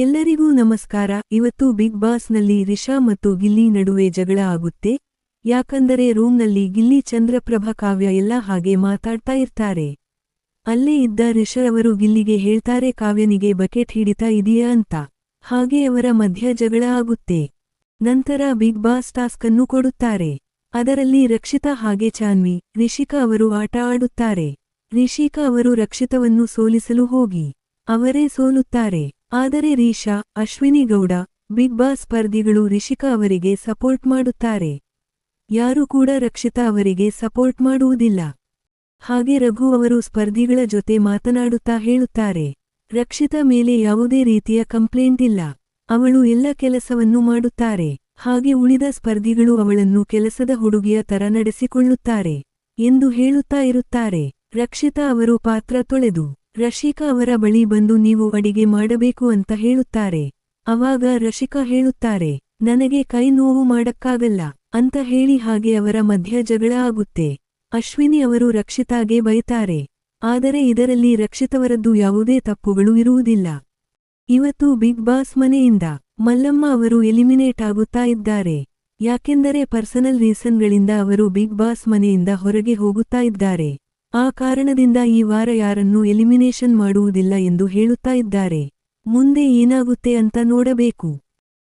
ಎಲ್ಲರಿಗೂ ನಮಸ್ಕಾರ. ಇವತ್ತು ಬಿಗ್ ಬಾಸ್ನಲ್ಲಿ ರಿಷಾ ಮತ್ತು ಗಿಲ್ಲಿ ನಡುವೆ ಜಗಳ ಆಗುತ್ತೆ. ಯಾಕಂದರೆ ರೂಮ್ನಲ್ಲಿ ಗಿಲ್ಲಿ ಚಂದ್ರಪ್ರಭಾ ಕಾವ್ಯ ಎಲ್ಲ ಹಾಗೆ ಮಾತಾಡ್ತಾ ಇರ್ತಾರೆ. ಅಲ್ಲೇ ಇದ್ದ ರಿಷರವರು ಗಿಲ್ಲಿಗೆ ಹೇಳ್ತಾರೆ, ಕಾವ್ಯನಿಗೆ ಬಕೆಟ್ ಹಿಡಿತಾ ಇದೆಯಾ ಅಂತ. ಹಾಗೆ ಅವರ ಮಧ್ಯ ಜಗಳ ಆಗುತ್ತೆ. ನಂತರ ಬಿಗ್ ಬಾಸ್ ಟಾಸ್ಕ್ ಅನ್ನು ಕೊಡುತ್ತಾರೆ. ಅದರಲ್ಲಿ ರಕ್ಷಿತಾ ಹಾಗೆ ಚಾನ್ವಿ, ರಿಷಿಕಾ ಅವರು ಆಟ ಆಡುತ್ತಾರೆ. ರಿಷಿಕಾ ಅವರು ರಕ್ಷಿತವನ್ನು ಸೋಲಿಸಲು ಹೋಗಿ, ಅವರೇ ಸೋಲುತ್ತಾರೆ. ಆದರೆ ರೀಶಾ ಅಶ್ವಿನಿ ಗೌಡ, ಬಿಗ್ ಬಾಸ್ ಸ್ಪರ್ಧಿಗಳು ರಿಷಿಕಾ ಅವರಿಗೆ ಸಪೋರ್ಟ್ ಮಾಡುತ್ತಾರೆ. ಯಾರು ಕೂಡ ರಕ್ಷಿತಾ ಅವರಿಗೆ ಸಪೋರ್ಟ್ ಮಾಡುವುದಿಲ್ಲ. ಹಾಗೆ ರಘು ಅವರು ಸ್ಪರ್ಧಿಗಳ ಜೊತೆ ಮಾತನಾಡುತ್ತಾ ಹೇಳುತ್ತಾರೆ. ರಕ್ಷಿತಾ ಮೇಲೆ ಯಾವುದೇ ರೀತಿಯ ಕಂಪ್ಲೇಂಟ್ ಇಲ್ಲ. ಅವಳು ಎಲ್ಲ ಕೆಲಸವನ್ನು ಮಾಡುತ್ತಾರೆ. ಹಾಗೆ ಉಳಿದ ಸ್ಪರ್ಧಿಗಳು ಅವಳನ್ನು ಕೆಲಸದ ಹುಡುಗಿಯ ತರ ನಡೆಸಿಕೊಳ್ಳುತ್ತಾರೆ. ಎಂದು ಹೇಳುತ್ತಾ ಇರುತ್ತಾರೆ. ರಕ್ಷಿತಾ ಅವರು ಪಾತ್ರ ತೊಳೆದು ರಶಿಕಾ ಅವರ ಬಳಿ ಬಂದು ನೀವು ಅಡಿಗೆ ಮಾಡಬೇಕು ಅಂತ ಹೇಳುತ್ತಾರೆ. ಅವಾಗ ರಶಿಕಾ ಹೇಳುತ್ತಾರೆ, ನನಗೆ ಕೈ ನೋವು ಮಾಡಕ್ಕಾಗಲ್ಲ, ಅಂತ ಹೇಳಿ ಹಾಗೆ ಅವರ ಮಧ್ಯ ಜಗಳ ಆಗುತ್ತೆ. ಅಶ್ವಿನಿ ಅವರು ರಕ್ಷಿತಾಗೆ ಬೈತಾರೆ, ಆದರೆ ಇದರಲ್ಲಿ ರಕ್ಷಿತವರದ್ದು ಯಾವುದೇ ತಪ್ಪುಗಳು ಇರುವುದಿಲ್ಲ. ಇವತ್ತು ಬಿಗ್ ಬಾಸ್ ಮನೆಯಿಂದ ಮಲ್ಲಮ್ಮ ಅವರು ಎಲಿಮಿನೇಟ್ ಆಗುತ್ತಾ ಇದ್ದಾರೆ. ಯಾಕೆಂದರೆ ಪರ್ಸನಲ್ ರೀಸನ್ಗಳಿಂದ ಅವರು ಬಿಗ್ ಬಾಸ್ ಮನೆಯಿಂದ ಹೊರಗೆ ಹೋಗುತ್ತಾ ಇದ್ದಾರೆ. ಆ ಕಾರಣದಿಂದ ಈ ವಾರ ಯಾರನ್ನೂ ಎಲಿಮಿನೇಷನ್ ಮಾಡುವುದಿಲ್ಲ ಎಂದು ಹೇಳುತ್ತಾ ಇದ್ದಾರೆ. ಮುಂದೆ ಏನಾಗುತ್ತೆ ಅಂತ ನೋಡಬೇಕು.